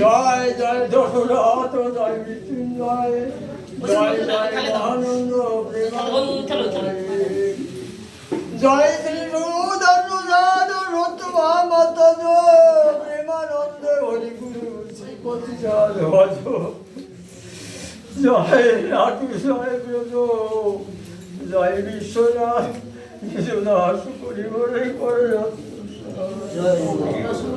জয় জয় দশরথ জয় মৃত্যুঞ্জয় জয় জয় মহানন্দ জয় শ্রী প্রেমানন্দ, হরিগুরু শ্রীপতি জয় ভজ। জয় রাটু জয় ব্রজ। জয় বিশ্বনাথ বিশ্বনাথ করিবরে করে বলে করে জয়